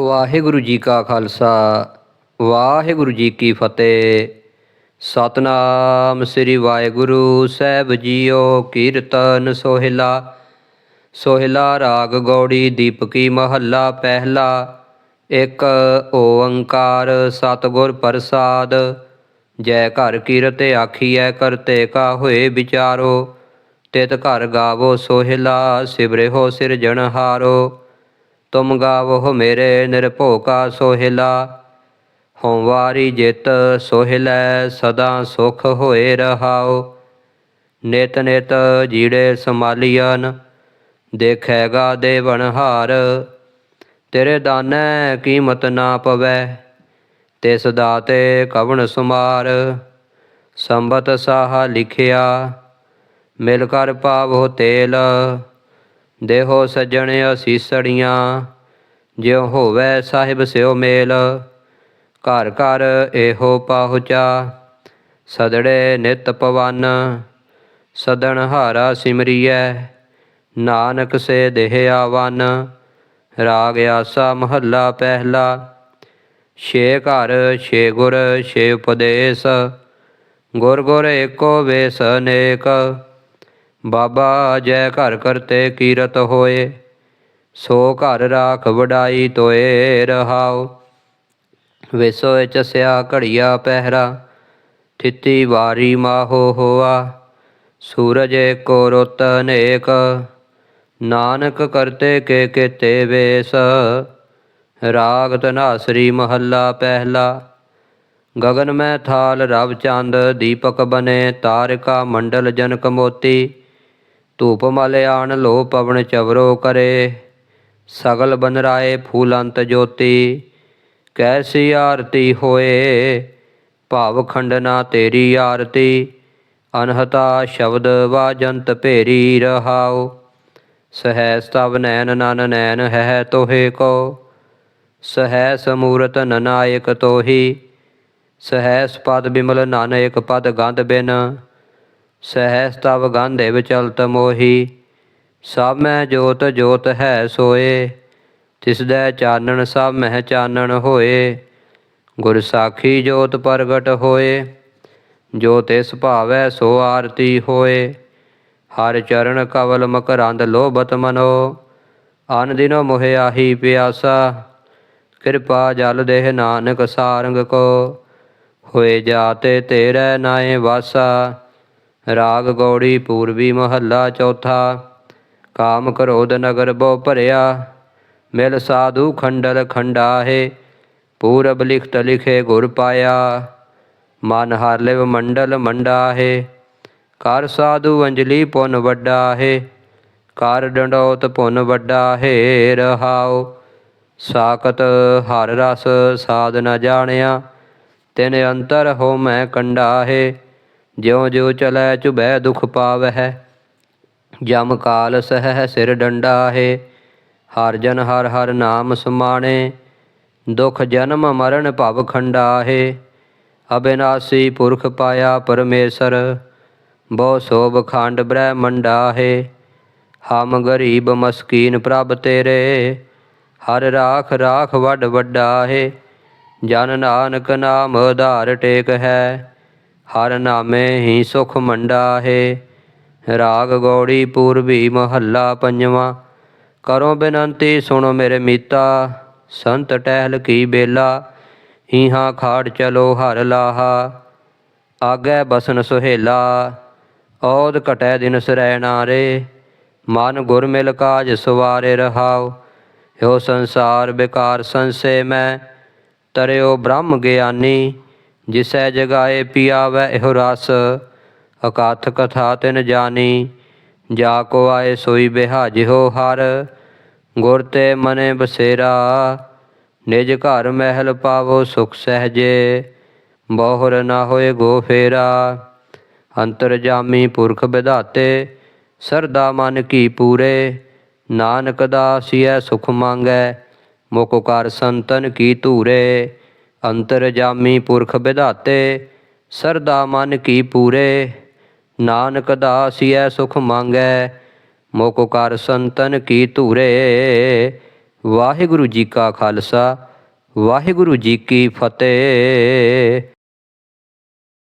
ਵਾਹਿਗੁਰੂ ਜੀ ਕਾ ਖਾਲਸਾ, ਵਾਹਿਗੁਰੂ ਜੀ ਕੀ ਫਤਿਹ। ਸਤਨਾਮ ਸ੍ਰੀ ਵਾਹਿਗੁਰੂ, ਸਾਹਿਬ ਜੀਓ ਕੀਰਤਨ ਸੋਹਿਲਾ। ਸੋਹਿਲਾ ਰਾਗ ਗੌੜੀ ਦੀਪਕੀ ਮਹੱਲਾ ਪਹਿਲਾ। ਇੱਕ ਓੰਕਾਰ ਸਤਿਗੁਰ ਪ੍ਰਸਾਦ। ਜੈ ਘਰ ਕੀਰਤ ਆਖੀਐ ਕਰਤੇ ਕਾ ਹੋਏ ਵਿਚਾਰੋ। ਤਿਤ ਘਰ ਗਾਵੋ ਸੋਹਿਲਾ ਸਿਵਰਿਓ ਸਿਰਜਣਹਾਰੋ ਤੁਮ ਗਾਵੋ ਮੇਰੇ ਨਿਰਭਉ ਕਾ ਸੋਹਿਲਾ ਹੋਵਾਰੀ ਜਿਤ ਸੋਹਿਲੈ, ਸਦਾ ਸੁਖ ਹੋਏ ਰਹਾਓ ਨਿਤ ਨਿਤ ਜੀੜੇ ਸਮਾਲੀਅਨ ਦੇਖੈਗਾ ਦੇਵਨਹਾਰ ਤੇਰੇ ਦਾਨੈ ਕੀਮਤ ਨਾ ਪਵੈ, ਤਿਸ ਦਾਤੇ ਕਵਣ ਸੁਮਾਰ। ਸੰਬਤ ਸਾਹ ਲਿਖਿਆ, ਮਿਲ ਕਰ ਪਾਵੋ ਤੇਲ। ਦੇਹੋ ਸੱਜਣ ਅਸੀਸੜੀਆਂ, ਜਿਉ ਹੋਵੇ ਸਾਹਿਬ ਸਿਓ ਮੇਲ। ਘਰ ਘਰ ਇਹੋ ਪਾਹੁਚਾ, ਸਦੜੇ ਨਿਤ ਪਵਨ। ਸਦਣ ਹਾਰਾ ਸਿਮਰੀਐ, ਨਾਨਕ ਸੇ ਦੇਹ ਆਵਨ। ਰਾਗ ਆਸਾ ਮਹੱਲਾ ਪਹਿਲਾ, ਛੇ ਘਰ, ਛੇ ਗੁਰ, ਛੇ ਉਪਦੇਸ਼। ਗੁਰ ਗੁਰ ਏਕੋ ਵੇਸ ਅਨੇਕ। ਬਾਬਾ ਜੈ ਘਰ ਕਰਤੇ ਕੀਰਤ ਹੋਏ, ਸੋ ਘਰ ਰਾਖ ਵਡਾਈ ਤੋਏ ਰਹਾਉ। ਵਿਸੋ ਚਸਿਆ ਘੜੀਆ ਪਹਿਰਾ, ਥਿਤੀ ਵਾਰੀ ਮਾਹੋ ਹੋਆ। ਸੂਰਜ ਏਕੋ ਰੁੱਤ ਅਨੇਕ ਨਾਨਕ ਕਰਤੇ ਕੇ ਕੀਤੇ ਵੇਸ। ਰਾਗ ਧਨਾਸਰੀ ਮਹੱਲਾ ਪਹਿਲਾ ਗगन ਮੈਂ ਥਾਲ ਰਵ ਚੰਦ ਦੀਪਕ ਬਨੇ, ਤਾਰਿਕਾ ਮੰਡਲ ਜਨਕ ਮੋਤੀ। ਧੂਪ ਮਲਿਆਣ ਲੋ ਪਵਨ ਚਵਰੋ ਕਰੇ, ਸਗਲ ਬਨਰਾਏ ਫੂਲੰਤ ਜੋਤੀ। ਕੈਸੀ ਆਰਤੀ ਹੋਏ, ਭਾਵ ਖੰਡਨਾ ਤੇਰੀ ਆਰਤੀ, ਅਨਹਤਾ ਸ਼ਬਦ ਵਾਜੰਤ ਭੇਰੀ ਰਹਾਉ। ਸਹੈ ਸਤਵ ਨੈਨ ਨਨ ਨੈਨ ਹੈ ਤੋਹੇ ਕੋ, ਸਹੈ ਸਮੂਰਤ ਨਨਾਇਕ ਤੋਹੀ, ਸਹੈ ਪਦ ਬਿਮਲ ਨਾਨਕ ਪਦ ਗੰਧ ਬਿਨ। ਸਹਿ ਤਵ ਗੰਧੇ ਵਿਚਲਤ ਮੋਹੀ, ਸਭ ਮੈਂ ਜੋਤ ਜੋਤ ਹੈ ਸੋਏ, ਤਿਸ ਦਾ ਚਾਨਣ ਸਭ ਮਹਿ ਚਾਨਣ ਹੋਏ, ਗੁਰ ਸਾਖੀ ਜੋਤ ਪ੍ਰਗਟ ਹੋਏ, ਜੋ ਤਿਸ ਭਾਵੈ ਸੋ ਆਰਤੀ ਹੋਏ, ਹਰ ਚਰਨ ਕਵਲ ਮਕਰੰਦ ਲੋਭਤ ਮਨੋ, ਅਨ ਦਿਨੋ ਮੋਹਿ ਆਹੀ ਪਿਆਸਾ, ਕਿਰਪਾ ਜਲ ਦੇਹ ਨਾਨਕ ਸਾਰੰਗ ਕੋ, ਹੋਏ ਜਾਤੇ ਤੇਰੇ ਨਾਏ ਵਾਸਾ ਰਾਗ ਗੌੜੀ ਪੂਰਬੀ ਮਹੱਲਾ ਚੌਥਾ, ਕਾਮ ਕ੍ਰੋਧ ਨਗਰ ਬੋ ਭਰਿਆ, ਮਿਲ ਸਾਧੂ ਖੰਡਲ ਖੰਡਾਹੇ, ਪੂਰਬ ਲਿਖਤ ਲਿਖੇ ਗੁਰ ਪਾਇਆ, ਮਨ ਹਰਲਿਵ ਮੰਡਲ ਮੰਡਾਹੇ, ਕਰ ਸਾਧੂ ਅੰਜਲੀ ਪੁੰਨ ਵੱਡਾ ਹੈ ਕਰ ਡੰਡੋਤ ਪੁੰਨ ਵੱਡਾ ਹੈ ਰਹਾਉ, ਸਾਖਤ ਹਰ ਰਸ ਸਾਧ ਨ ਜਾਣਿਆ, ਤਿਨ ਅੰਤਰ ਹੋ ਮੈਂ ਕੰਡਾ ਹੈ ਜਿਉ ਜਿਉ ਚਲੈ ਚੁਬੈ ਦੁਖ ਪਾਵਹਿ, ਜਮ ਕਾਲ ਸਹਿ ਸਿਰ ਡੰਡਾ ਹੈ ਹਰ ਜਨ ਹਰ ਹਰ ਨਾਮ ਸਮਾਣੇ, ਦੁਖ ਜਨਮ ਮਰਨ ਭਵ ਖੰਡਾ ਹੈ ਅਬਿਨਾਸੀ ਪੁਰਖ ਪਾਇਆ ਪਰਮੇਸ਼ਰ, ਬਹੁ ਸੋਭ ਖੰਡ ਬ੍ਰਹਮੰਡਾ ਹੈ ਹਮ ਗਰੀਬ ਮਸਕੀਨ ਪ੍ਰਭ ਤੇਰੇ, ਹਰ ਰਾਖ ਰਾਖ ਵੱਡ ਵੱਡਾ ਹੈ ਜਨ ਨਾਨਕ ਨਾਮ ਆਧਾਰ ਟੇਕ ਹੈ। ਹਰ ਨਾਮੇ ਹੀ ਸੁਖ ਮੰਡਾ ਹੈ ਰਾਗ ਗੌੜੀ ਪੂਰਬੀ ਮਹੱਲਾ ਪੰਜਵਾਂ। ਕਰੋ ਬੇਨੰਤੀ, ਸੁਣੋ ਮੇਰੇ ਮੀਤਾ। ਸੰਤ ਟਹਿਲ ਕੀ ਬੇਲਾ, ਹੀਹਾ ਖਾੜ ਚਲੋ ਹਰ ਲਾਹਾ। ਆਗੇ ਬਸਨ ਸੁਹੇਲਾ ਔਦ ਘਟੈ ਦਿਨ ਸਰੈ ਨਾਰੇ। ਮਨ ਗੁਰ ਮਿਲ ਕਾਜ ਸਵਾਰੇ ਰਹਾਉ। ਹਿਓ ਸੰਸਾਰ ਬਿਕਾਰ ਸੰਸੇ ਮੈਂ, ਤਰਿਓ ਬ੍ਰਹਮ ਗਿਆਨੀ। ਜਿਸੈ ਜਗਾਏ ਪੀਆਵੈ ਇਹੋ ਰਸ, ਅਕਾਥ ਕਥਾ ਤਿਨ ਜਾਣੀ ਜਾ ਕੋ ਆਏ ਸੋਈ ਬਿਹਾਜਿਓ ਹਰ, ਗੁਰ ਤੇ ਮਨੇ ਬਸੇਰਾ, ਨਿਜ ਘਰ ਮਹਿਲ ਪਾਵੋ ਸੁਖ ਸਹਜੇ, ਬਹੁਰ ਨਾ ਹੋਏ ਗੋ ਫੇਰਾ, ਅੰਤਰ ਜਾਮੀ ਪੁਰਖ ਵਿਧਾਤੇ ਸਰਦਾ ਮਨ ਕੀ ਪੂਰੇ, ਨਾਨਕ ਦਾਸੀਐ ਸੁਖ ਮੰਗੈ, ਮੁਖ ਕਰ ਸੰਤਨ ਕੀ ਧੂਰੇ। ਅੰਤਰ ਜਾਮੀ ਪੁਰਖ ਵਿਧਾਤੇ, ਸਰਦਾ ਮਨ ਕੀ ਪੂਰੇ, ਨਾਨਕ ਦਾਸੀਐ ਸੁਖ ਮੰਗੈ, ਮੁਖ ਕਰ ਸੰਤਨ ਕੀ ਧੂਰੇ। ਵਾਹਿਗੁਰੂ ਜੀ ਕਾ ਖਾਲਸਾ, ਵਾਹਿਗੁਰੂ ਜੀ ਕੀ ਫਤਿਹ।